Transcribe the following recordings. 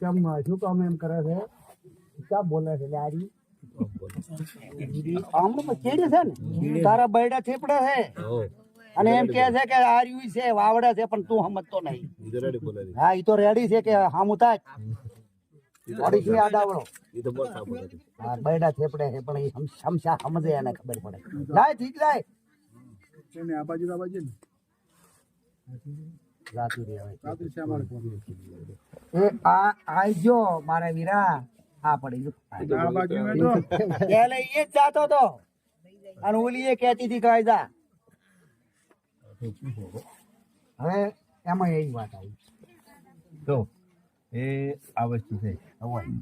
કેમ શું કામ એમ કરે છે? ક્યાં બોલે છે લારી? આમણું ચેડે છે ને? તારા બૈડા થેપડા છે. અને એમ કે છે કે આ રહ્યું છે વાવડે છે પણ તું સમજતો નહીં. હા એ તો રેડી છે કે હામું થાય. ઓડિશની આડાવડો હા બૈડા થેપડે છે પણ ઈ સમસા સમજે એને ખબર પડે. લાય ઠીક જાય. આ બાજુ આ બાજુ ને રાતી રે હવે. રાત્રે છે અમારે એ આ આઈજો મારા વીરા. આ પડી ગયું આ બાજુ મેં તો એટલે એ જ જાતો હતો અને ઓલી એ કહેતી હતી કાયદા હવે એમાં એવી વાત આવી. જો એ આ વસ્તુ છે.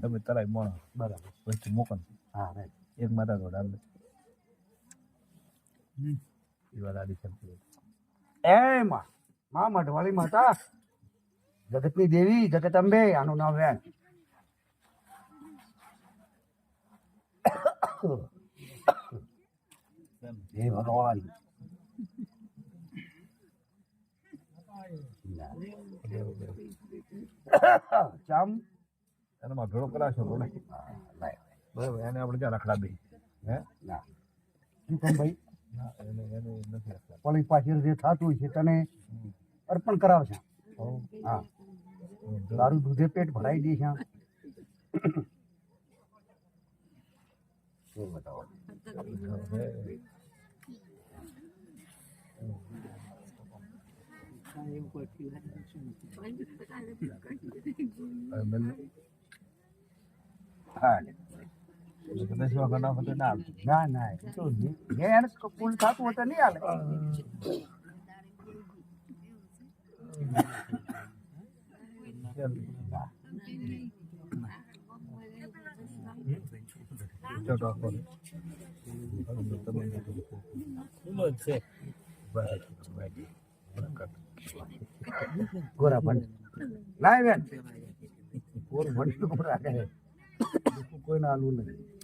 તમે તરાય મોણો. બરાબર. વસ્તુ મોકલ હા રાઈટ. એક માતા રોડ આવે એ વાત આડી શકતી એમાં મા મઢવાળી માતા. જગતની દેવી જગત અંબે આનું નામ વેણ. હે ભગવાન. ચમ. એને કરાશો તો ને બરાબર એને આપણે ત્યાં રખડા દઈ હે? ના. શું કેમ ભાઈ? ના એને એને નથી રખડા પોલીસ જે થતું છે તને. અર્પણ કરાવશે. હા. તારું દૂધે પેટ ભરાઈ દે છે. શું બતાવો? હા ના ના કુલ થતું હોય તો નહીં હાલે. ગોરા ભંડ લાય બેન ગોર ભંડ ઉપર રાખે કોઈને આવતું નહીં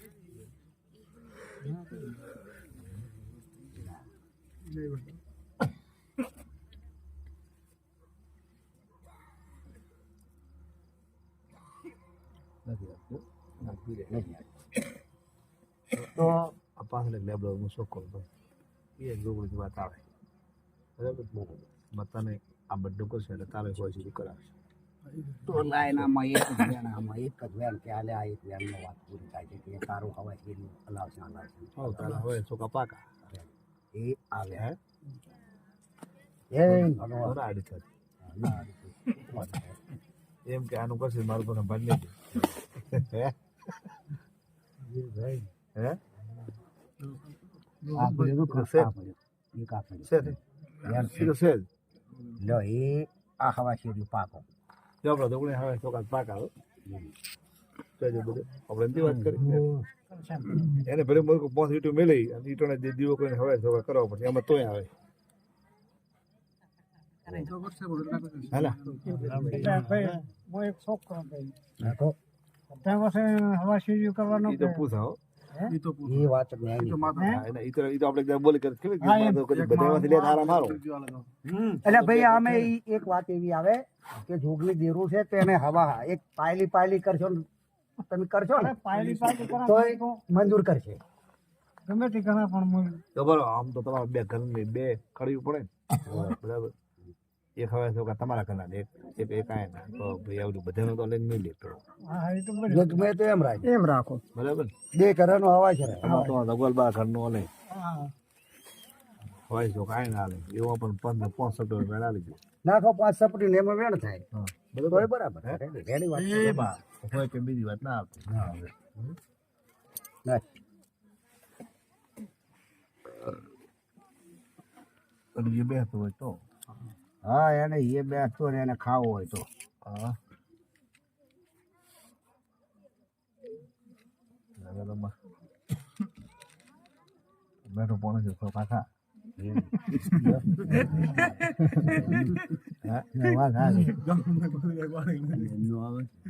તો આ પાછળ લેબડો હું શોખ કરું તો? એ જોગડી વાત આવે બરાબર? બધાને આ બધું કરશે એટલે તારે હોય છે કરાવશે. તો લાઈનામાં એક જ વેણ આમાં એક જ વેણ કે હાલે આ એક વેણનો વાત પૂરી થાય છે કે તારું હવા એટલું હલાવશે હલાવશે હો તારે હવે છોકરા પાકા એ આવે હે? એ ભગવાન. આડી થાય એમ કે આનું કરશે મારું તો ભાઈ નહીં હે? હે? આ પડ્યું તો છે. આ પડ્યું. એક આ પડ્યું. છે ને વેણ એ છે આ હવા શેર્યું પાકો જો આપણે દોગણે હવે છોકરા પાકા હો જોજો બધું આપણે એમથી વાત કરી એને ભલે મને પાંચ ઈટો મેલી અને ઈટોને જે દીવો કરીને હવે છોકરા કરવા પડશે એમાં તોય આવે નાખો ઈ તો પૂછા. વાત જ નહીં. ઈ તો ઈ તો આપણે બોલી કરી કેવી રીતે તો કદી બધામાંથી લે હારા. મારો એટલે ભાઈ આમે એક વાત એવી આવે કે જોગલી દેરું છે તેને હવા એક પાયલી પાયલી કરશો ને તમે કરશો ને પાયલી તો મંજૂર કરશે. તો બરો આમ તો તમારે બે ઘરની બે કરવી પડે ને. બરાબર ખવાય છો કે તમારા ઘરના ને એક એક એક આયા તો ભાઈ આવડું બધાનું તો લઈને નહીં લેતો જો ગમે તો એમ રાખે એમ રાખો. બરાબર? બે ઘરનો હવા છે તો રગવાલ બા ઘરનું અલે હોય તો કાંઈ ના લે એવો પણ પંદર પાંચસો રૂપિયા વેળા લીધો નાખો પાંચ સપટી ને એમાં વેણ થાય. હા. તોય બરાબર રેડી રેડી વાત. બા હોય કે બીજી વાત ના આવતી ના. અને જે બેસતો હોય તો. હા એને એ બેસતો ને એને ખાવો હોય તો. હા. બેઠો પોણે છે તો કાકા ને વાત હારી.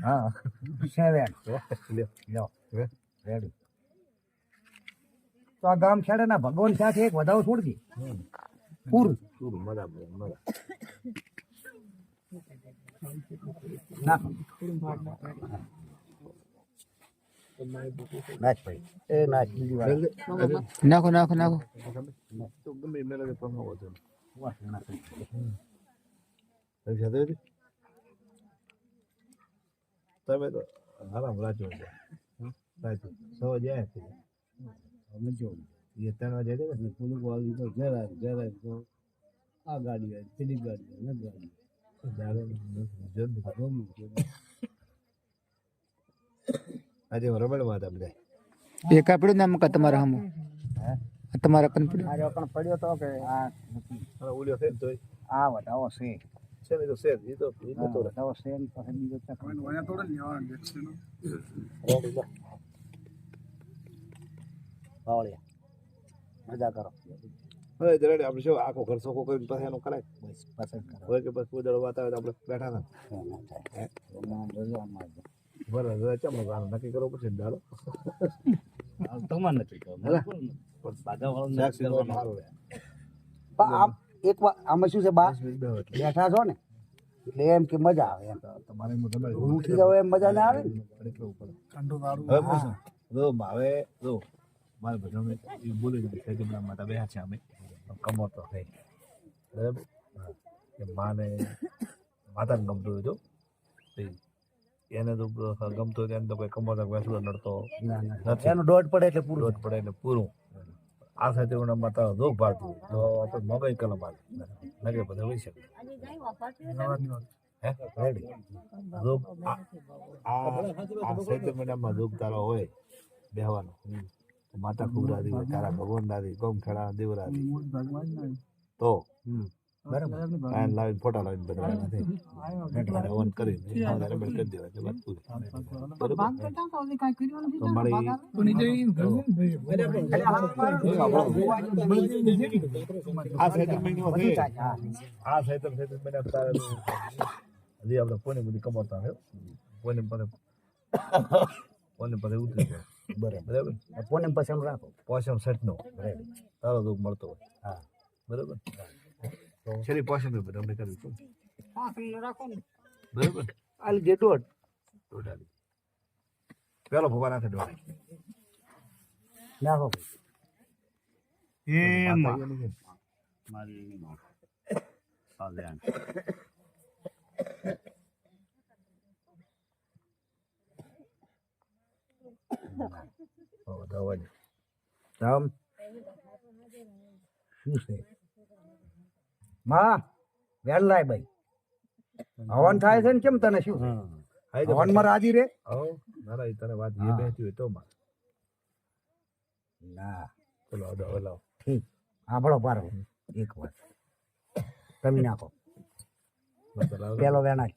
હા સેવેન લ્યો લ્યો રેડી તો આ ગામ છેડે ના ભગવાન સાથે એક વધારો છોડજી. પૂરું શું મજા મજા નાખો નાખ નાખ. તમે તો આરામ રાજો છે રાખ્યો સવા જાય અમે જો ત્રણ વાગે ને પુલુક વાળી તો જરા જરા તો આ ગાડી આવી પેલી ગાડી આવી, ને ગાડી આજે બરોબર વાત આપણે. એક આપડું નામ કા તમારા હમ? તમારા કન પડ્યો? આજો પણ પડ્યો તો કે આ ઓલ્યો છે તો તોય. આ વટાવો છે. છે ને તો છે. એ તો એ તો વટાવો છે ને પછી બીજો ચક. અહીંયા થોડા ને લેવાના વેક્સિન વાવળિયા મજા કરો. હવે જરા આપણે શું આખો ઘર સોખો કરીને પછી એનું કરાય? બસ પસંદ કરો. હોય કે બસ ઉદળ વાત આવે તો આપણે બેઠા ના. બરાબર હવે ચાલો ગાનું નક્કી કરવું પડશે દાડો? તમારે નક્કી કરો પણ સાજા વાળો પણ આમ એક વાર આમાં શું છે બા? બેઠા છો ને? એટલે એમ કે મજા આવે એમ. તમારે ઉઠી જાવ એમ મજા ના? આવે ને હવે. જો માવે જો. મારે બધાને એ બોલી દીધું છે કે પેલા માતા બેહા છે અમે કમાતો થઈ બરાબર કે માને માતાને ગમતું હતું તે એને તો ગમતું હોય તો એને તો કોઈ કમાતો વેસલો નડતો. એનું દોઢ પડે એટલે પૂરું દોઢ પડે એટલે પૂરું આ સાથે હું માતા રોગ ભારતું તો આપણે મગજ કલમ આવે નગે બધા હોઈ શકે હે રેડી રોગ આ આ ચૈત્ર મહિનામાં રોગ તારો હોય બેહવાનો માતા ખુબરાદી હોય તારા ભગવાન દાદી કોમ ખેડા દેવરાદી તો બરાબર. આ લાવીને ફોટા લાવીને બધા હવન કરીને રમણ કરી દેવાય એટલે વાત પૂરી આ છે. હા. આ તારે હજી આપણે કોને બધી કમાતા હે? કોને પાસે કોને પાસે ઉતરી જાય? બરાબર બરાબર. પોને પછી એમ રાખો. પોસમ સેટ નો તારો દુઃખ મળતો હોય. હા. બરાબર? છેલ્લી પોસમ પેપર અમે કર્યું હતું બરાબર? આ લીધે દોઢ. ટોટાલી પેલો ભગવાન હાથે ડોળે નાખો. એ એની મારી હો, દવા જ. રામ શું છે માં વેલ લાય ભાઈ હવન થાય છે ને કેમ તને શું તો હવનમાં રાજી રે ના, ઈ તને વાત એ. બેસતી હોય તો માં ના ચલો હવે લાવો ઠીક આભળો પારો એક વાત તમે નાખો. પેલો વેણાય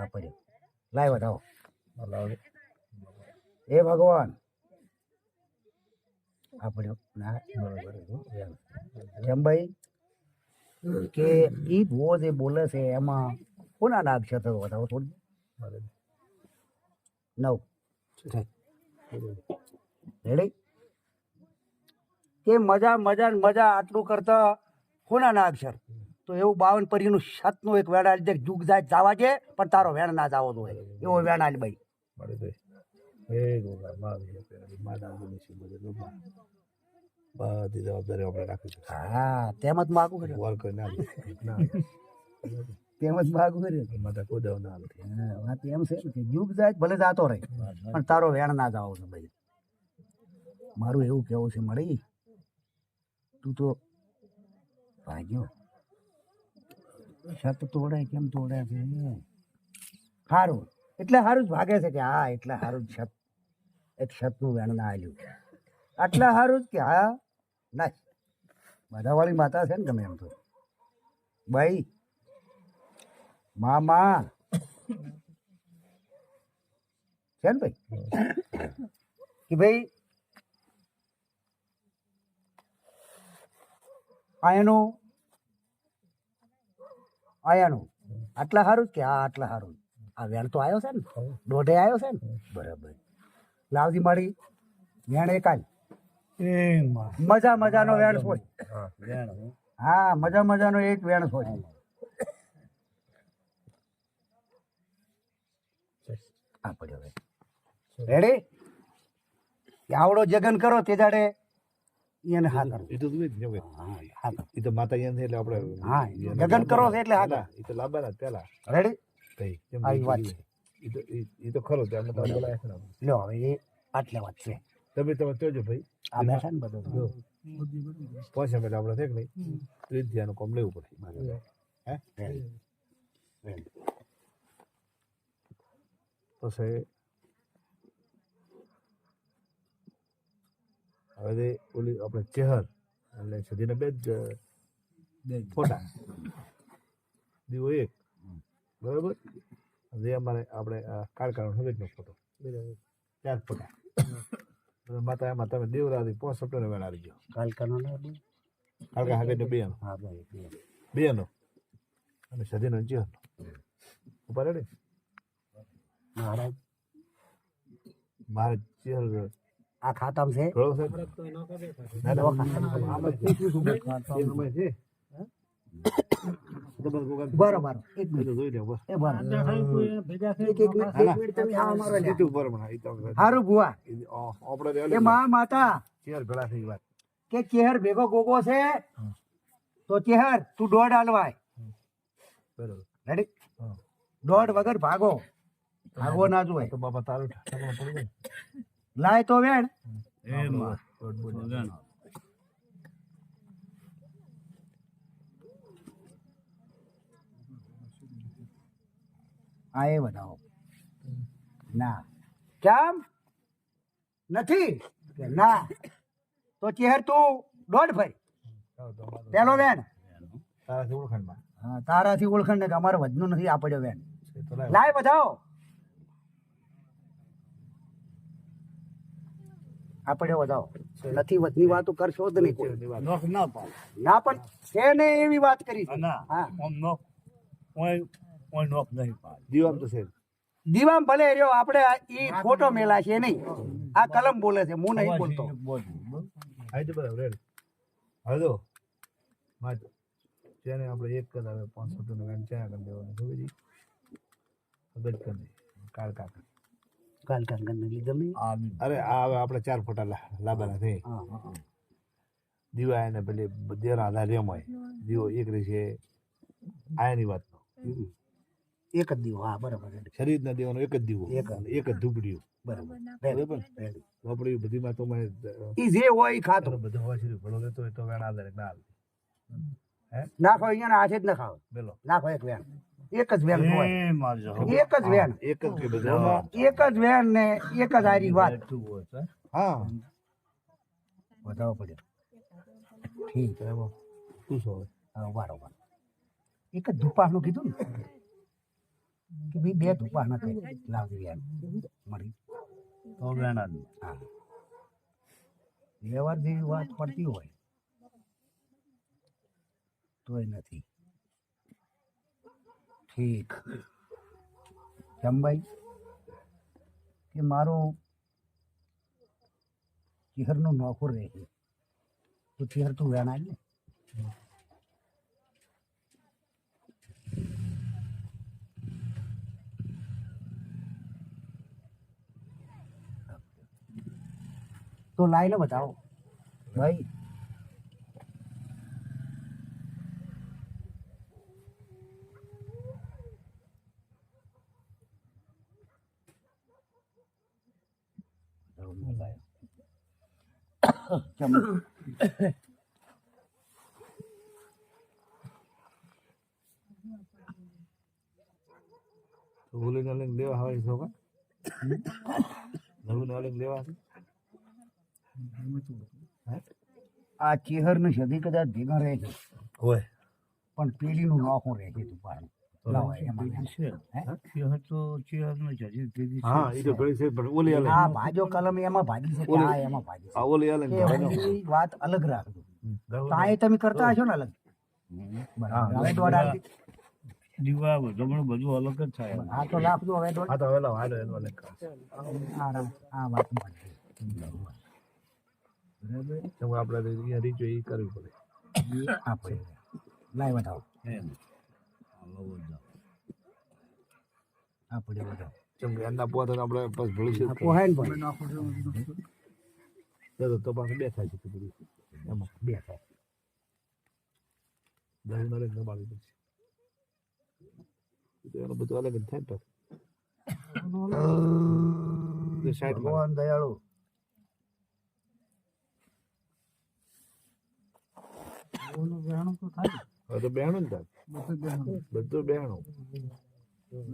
આ પડ્યો. લાવ્યો વધાવો એ ભગવાન. આ પડ્યો. કેમ ભાઈ, કે એ ભૂવો જે બોલે છે, એમાં કોના નાગ છે તો બતાવો થોડું. નવ. રેડી કે મજા મજા મજા આટલું કરતા કોના નાગ અક્ષર તો એવું બાવન પરીનું છતનું એક વેણ દે જુગ જાય જવા છે પણ તારો વેણ ના જવો તો એવો વેણ છે બધે જવાબદારી આપણે રાખી છે. હા તેમ જ માગું કર્યું વર્ક કરી ના ના તેમ જ માગું કર્યું માતા કોઈ દવા ના. હા, વાત એમ છે ને કે જુગ જાય ભલે જાતો રહે પણ તારો વેણ ના જાવો છે ભાઈ. મારું એવું કેવું છે મળી તું તો ભાગ્યો. છત તોડે, કેમ તોડે છે? સારું એટલે સારું જ ભાગે છે કે હા, એટલે સારું છત, એક છતનું વેણના આવ્યું આલ્યું સારું જ કે હા ના બધાવાળી માતા છે ને ગમે એમ તો. ભાઈ મામા. છે ને ભાઈ? કે ભાઈ આયાનું આયાનું. આટલા સારું કે હા આટલા સારું આ વેણ તો આવ્યો છે ને. દોઢે આવ્યો છે ને. બરાબર. લાવજી મારી વેણ એકાલ મજા મજાનો વેણ હોય. હા. મજા મજાનો એક વેણ હોય. આ પડ્યો રેડી આવડો જગન કરો તે દાડે એને હા કરો એ તો તું જ ને હવે. હા. એ તો માતા એને છે એટલે આપણે હા, લગન કરો છે એટલે હા એ તો લાંબાના જ પહેલા રેડી તઈ આવી વાત એ તો એ- તો ખરો તે અમે તમને બોલાય છે લ્યો હવે એ આટલે વાત છે. તમે તમે જોજો ભાઈ. આ બેઠા ને બધું. જો. પાંચ મિનિટ આપણે છે કે નહીં? ત્રીસ ધ્યાન કોમ લેવું પડે. હે. પછી હવે ઓલી આપણે ચેહર એટલે સદીના બે જ ફોટા. દીવો એક. બરાબર? જે અમારે આપણે કાળકાનો હવેજનો ફોટો. ચાર ફોટા. માતા એમાં તમે દેવરાથી પાંચ સપ્ટેમ્બર વેણ આવી ગયો. કાલકાનો કાલકા હવેજનો બે નો હા બે. નો અને સદીનો ચેહર ઉપર રેડી? મહારાજ? મહારાજ ચેહર આ ખાતામાં છે ઘણો સાહેબ ના, ના, આમાં છે. એમાં છે. તો બસ કોકાને બરોબર એક એ મિનિટ તો જોઈ લે બસ એ બરોબર એક એક મિનિટ એક મિનિટ તમે આ અમારો લ્યો. સીધું ઉપર પણ, એ તો હવે- હારું ભુવા એ- આ- આપણે તો એ અલગ મા માતા ચેર ભેળા થઈ વાત કે ચેહર ભેગો ગોગો છે તો ચેહર તું દોઢ હાલવાય બરોબર રેડી હા. દોઢ વગર ભાગો ભાગવો ના જોઈએ તો બાપા તારું ઠાકરમાં પડી જાય લાય તો વેણ. આ એ બતાવો ના. કેમ? નથી? ના. તો ચેહર તું દોઢ ભાઈ પેલો વેણ. તારાથી ઓળખાણમાં. હા તારાથી ઓળખણ ને અમારે વધનું નથી આપડ્યો વેન વેણ. લાય. બતાવો આ વધાવો નથી વધની વાતો કરશો જ નહીં ના પણ છે ને એવી વાત કરી દીવામ તો છે. દીવામ ભલે રહ્યો આપણે એ ખોટો ફોટો મેલા છે નહીં. આ કલમ બોલે છે હું નહીં બોલતો. જો જેને આપણે એક કર પાંચસો પાંચ સપ્ટેમ્બર વેણ કરી દેવાનું જ કરી કાળ કાકા. કાલ કાલ કરીને લીધો નહીં અરે આ આપણે ચાર ફોટા લા- થઈ હા, હા, હા. દીવા એને પેલી દેરા આધાર રેમ હોય. દીવો એક રહેશે આયાની વાત. એક જ દીવો હા બરાબર. શરીરના દેવાનો એક જ દીવો. એક જ. એક જ ધૂપડીઓ. બરાબર. બરાબર. બધીમાં તો મને ઈ જે હોય ઈ ખાતો. બધું હોય છે ભલો લેતો હોય તો વેણ આધારે ના હાલે. નાખો અહીંયા હાથે જ નખાવો બેલો નાખો એક વેણ. એક જ વેન હોય. એક જ વેન. એક જ કે એક જ વેન ને એક જ આરી વાત. હા. વધાવો પડે ઠીક. છે શું હોય હા બરોબર એક જ ધૂપાનું કીધું ને? કે ભાઈ બે ધુપાસના નથી લાવજો યાર મળી. હા. વ્યવહાર જેવી વાત પડતી હોય તોય નથી. ઠીક. જમભાઈ, કે મારો ચિહરનો નોકર રહે છે. તો ચિહર તું વેણા ને. તો લાઈને બતાવો. ભાઈ ચમ તો ભૂલીને લઈને લેવા આવે છો નવું લઈને લેવા છે? આ ચેહરનું સદી કદાચ ભેગા રહે છે. હોય પણ પેલીનું નોખું રહે છે તું પણ ભાજો કલમ એમાં ભાજી છે આ એમાં ભાજી છે વાત અલગ રાખજો તો તમે કરતા હશો ને અલગ બરાબર હવે દોઢ હાલતી. હા તો લાપજો હવે દોઢ હા તો હવે લાવો હાલો એનો આ વાત બરાબર આપણે અહીંયા રીચો એ કરવી પડે આપણે પડ્યો લાઈ બતાવો એના આપણે બસ પોહાય ને તો તો પાછું બે થાય છે બધું. એમાં બે થાય દહીં દબાવી પડશે એનું બધું અલગ જ થાય પછી. પાછું. ભગવાન દયાળુ બેહણું તો થાય હવે તો બેહણું ને તાર. બધું બેહણું.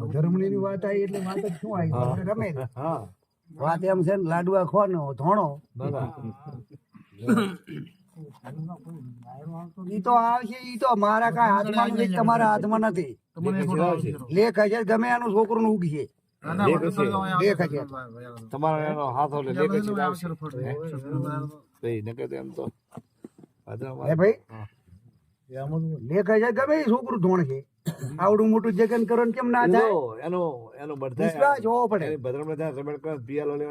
બધું ની વાત આવી એટલે વાત જ શું આવી? હા. રમે હા. વાત એમ છે ને લાડવા ખોનો ધોણો. ઈ તો આવશે ઈ તો મારા કાંઈ હાથમાં લેખ તમારા હાથમાં નથી. લેખ હશે ગમે એનું છોકરું નું ઉગશે લેખ. હશે. તમારા એનો હાથ હોય લેખ હશે નકર એમ તો. ભાઈ. લેખ હશે ગમે છોકરું ધોણ છે. આવડું મોટું જગન કરો ને કેમ ના થાય એનો એનો એનો બધા વિશ્વાસ હોવો પડે. ભદ્રમાં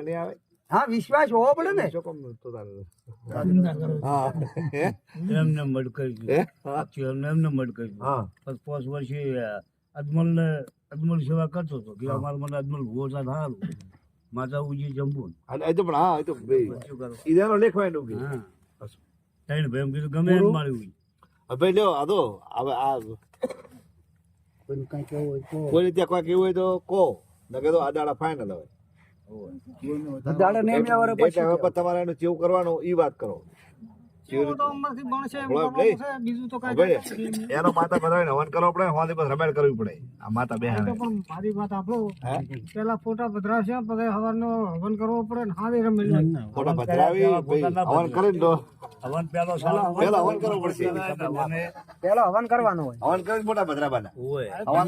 નહીં આવે. હા વિશ્વાસ હોવો પડે ને. કામ તો હા? એમને મડ કરી હે? એમને એમને મડ કરી હા. પછી પાંચ વર્ષે અજમલ ને અજમલ સેવા કરતો હતો. કે અમારે મને અજમલ ભોસા સારું. માતા ઉજી જંબુ અને તો પણ હા તો ભાઈ. શું કરો? ઈ એનો લેખ કે? હા. ત્રણ ભાઈ એમ કીધું ગમે એમ મારી હવે લ્યો આ તો હવે આ કોઈને કાંઈ કહેવું હોય તો. કોઈ ત્યાં કોઈ કેવું હોય તો કો નકે તો ફાઇનલ હવે. દાડા ને એમ પછી હવે તમારે એનું ચેવું કરવાનું ઈ વાત કરો. કેવી રીતે? બોલો, નહીં. હવે એનો માતા બધાને હવન કરવો પડે હોવાથી પર રમેડ કરવી પડે. આ માતા બે પણ મારી વાત આપણો પેલા ફોટા પધરાશે પછી હવાનો હવન કરવો પડે ને હારે રમેલ. ફોટા પધરાવી હવન કરીને તો હવન પેલો સાલો હવન કરવું પડશે. પેલો હવન કરવાનો હોય. હવન કરીને મોટા પધરાવાના હોય. હવન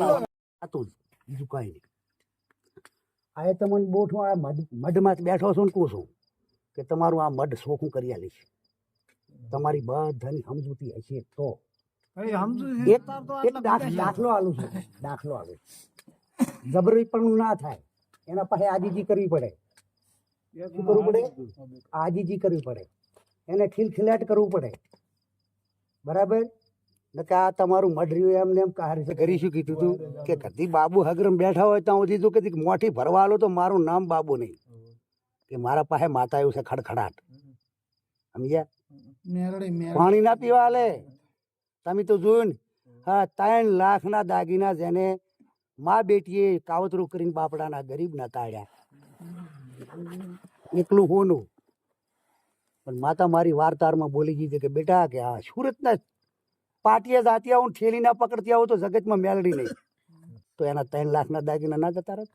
આતું બીજું કાંઈ નહીં. આ તમને બોઠું આ મઢ મઢમાં બેઠો છો ને કહું છું કે તમારું આ મઢ સોખું કરી આલીશ. તમારી બધાની સમજૂતી હશે તો. એક દાખલો આલું છું. દાખલો આલું જબરી પણ ના થાય. એના પાસે આજીજી કરવી પડે. શું કરવું પડે? આજીજી કરવી પડે. એને ખિલખિલાટ કરવું પડે. બરાબર? ને કે આ તમારું મઢર્યું એમને એમ કારી કરી શું કીધું તું? કે કદી બાબુ હગરમ બેઠા હોય ત્યાં સુધી તું કદી મોટી ભરવા આલો તો મારું નામ બાબુ નહીં. કે મારા પાસે માતા એવું છે ખડખડાટ. સમજ્યા. પાણી ના પીવા આલે. તમે તો જોયું ને? હા ત્રણ લાખના દાગીના જેને મા બેટીએ કાવતરું કરીને બાપડાના ગરીબ ના તાળ્યા. એકલું હોનું. પણ માતા મારી વાર્તારમાં બોલી ગઈ છે કે બેટા કે આ સુરતના પાટિયા જાતિયા આવું ઠેલી ના પકડતી આવું તો જગતમાં મેલડી નહીં. તો એના ત્રણ લાખના દાગીના ના જતા રહે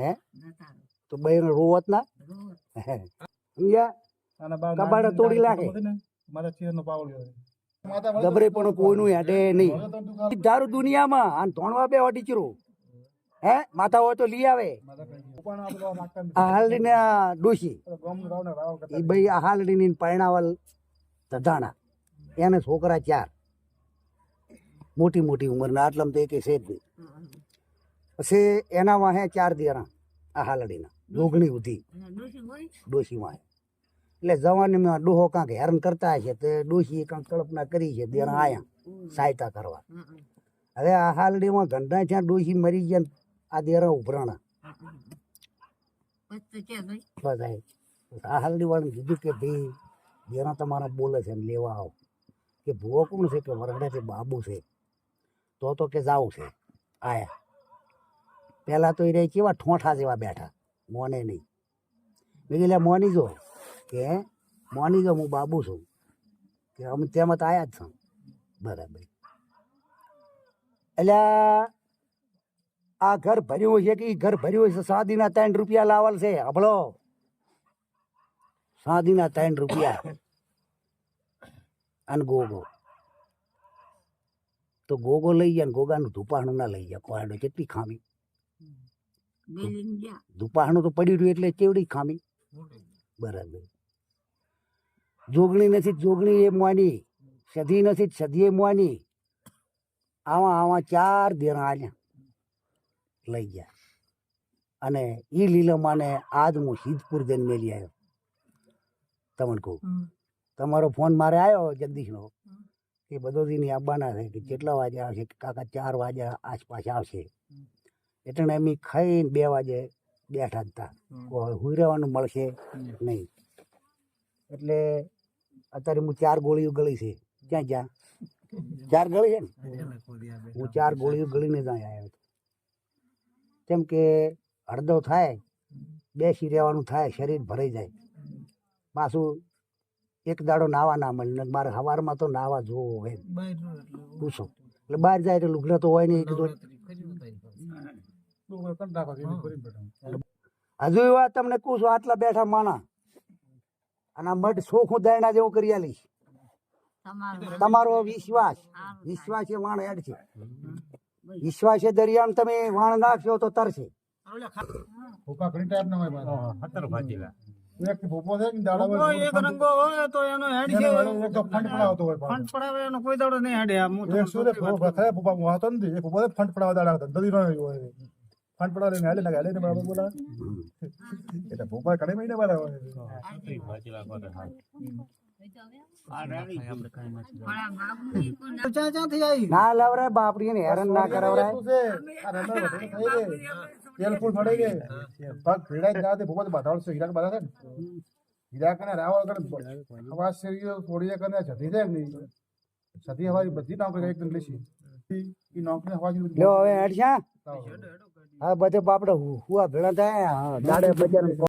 હે? તો બહેનો રોવત ના? હે. સમજ્યા? કબાડા તોડી નાખે. ગબરે પણ કોઈનું હેડે નહીં. દારૂ દુનિયામાં. આન ધોણવા બે ટીચરો હે? માતા હોય તો લઈ આવે. પણ આ બધા નાખતા હાલડી ને આ ડોશી. એ ભાઈ આ હાલડી ની પરણાવલ ધધાણા. એને છોકરા ચાર. મોટી મોટી ઉંમરના આટલામાં તો એકે છે જ નહીં પછી એના વાહે ચાર દિયરા આ હાલડીના ડોગણી ઉધી ડોશી વાહે. એટલે જવાનીમાં ડોહો કાંક હેરાન કરતા હશે તે ડોશી કાંક કલ્પના કરી છે દિયરા આયા સહાયતા કરવા. હવે આ હાલડીમાં ગંડા જ્યાં ડોશી મરી ગયા ને આ દિયરા ઉભરાણા બસ આ હાલડી વાળાને કીધું કે ભાઈ જેના તમારા બોલે છે લેવા આવો કે ભૂવો કોણ છે કે વરગડાથી બાબુ છે તો તો કે જાવ છે આયા પહેલાં તો એ રહી કેવા ઠોઠા જેવા બેઠા મોને નહીં મેં કીધું મોની જો કે? મોની જો હું બાબુ છું કે અમે તેમાં તો આયા જ છું બરાબર એટલે આ ઘર ભર્યું છે કે ઘર ભર્યું છે? સાદીના ત્રણ રૂપિયા લાવલ છે. હબળો સાદીના ત્રણ રૂપિયા. અને ગોગો. તો ગોગો લઈ ગયા ગોગાનું ધુપાણું ના લઈ ગયા. કોહાડો કેટલી ખામી. ધુપાણું તો પડી રહ્યું એટલે કેવડી ખામી. બરાબર. જોગણી નથી જોગણી એ મોની. સધી નથી સધી એ મોની. આવા આવા ચાર દેરા આલ્યા. લઈ ગયા. અને એ લીલમાને આજ હું સિદ્ધપુર જઈને મેલી આવ્યો. તમને કહું. તમારો ફોન મારે આવ્યો જગદીશનો. એ બધો દિન આવવાના છે કે કેટલા વાગે આવશે? કાકા ચાર વાગે આસપાસ આવશે. એટલે એમ ખાઈને બે વાગે બેઠા હતા કોઈ હુઈ રહેવાનું મળશે નહીં. એટલે અત્યારે હું ચાર ગોળીઓ ગળી છે. ક્યાં ક્યાં ચાર ગળી છે ને? હું ચાર ગોળીઓ ગળીને જ આવ્યો હતો. કેમ કે હળદો થાય બેસી રહેવાનું થાય શરીર ભરાઈ જાય. પાછું એક દાડો નાવા ના મળે મારે સવારમાં તો નાવા જોવો હોય પૂછો. એટલે બહાર જાય એટલે લુગડા તો હોય નહીં કીધું હજુ વાત તમને કહું છું આટલા બેઠા માણા અને મઢ સોખું દાયણા જેવું કરી આલીશ. તમારો વિશ્વાસ. વિશ્વાસ એ માણ એડ છે. વિશ્વાસ દરિયામાં તમે વાણ નાખશો તો તરશે. ભૂકા ઘણી ટાઈપ ના હોય ખતર ભાજીલા એક ભૂકો છે ને દાડા એક રંગો હોય તો એનો હેડ છે. એક ફંડ પડાવતો હોય ફંડ પડાવે એનો કોઈ દાડો નહીં હેડે. આમ હું શું ખરા ભૂપા હું એ ભૂકો ફંડ દાડા નો હોય ફંડ પડાવ લઈને હાલે ને ને બરાબર બોલા. એટલે ભૂપા કડે મહિને બરાબર ભાજીલા કરે ના લવરાય બાપડી ને હેરાન ના ગઈ તેલ ફૂલ મળી ગઈ પગ ભેડા જ ના તો બાધાળ છે હીરા બાધા છે ને? હીરા કને રાવળ કને અવાજ શેરીઓ થોડી કને જતી છે નહીં. સતી હવારી બધી નોકરી એકદમ લેશી ઈ નોકરી હવાજી લ્યો હવે હેડશા હા બધે બાપડે હુવા ભેળા થાય દાડે બજાર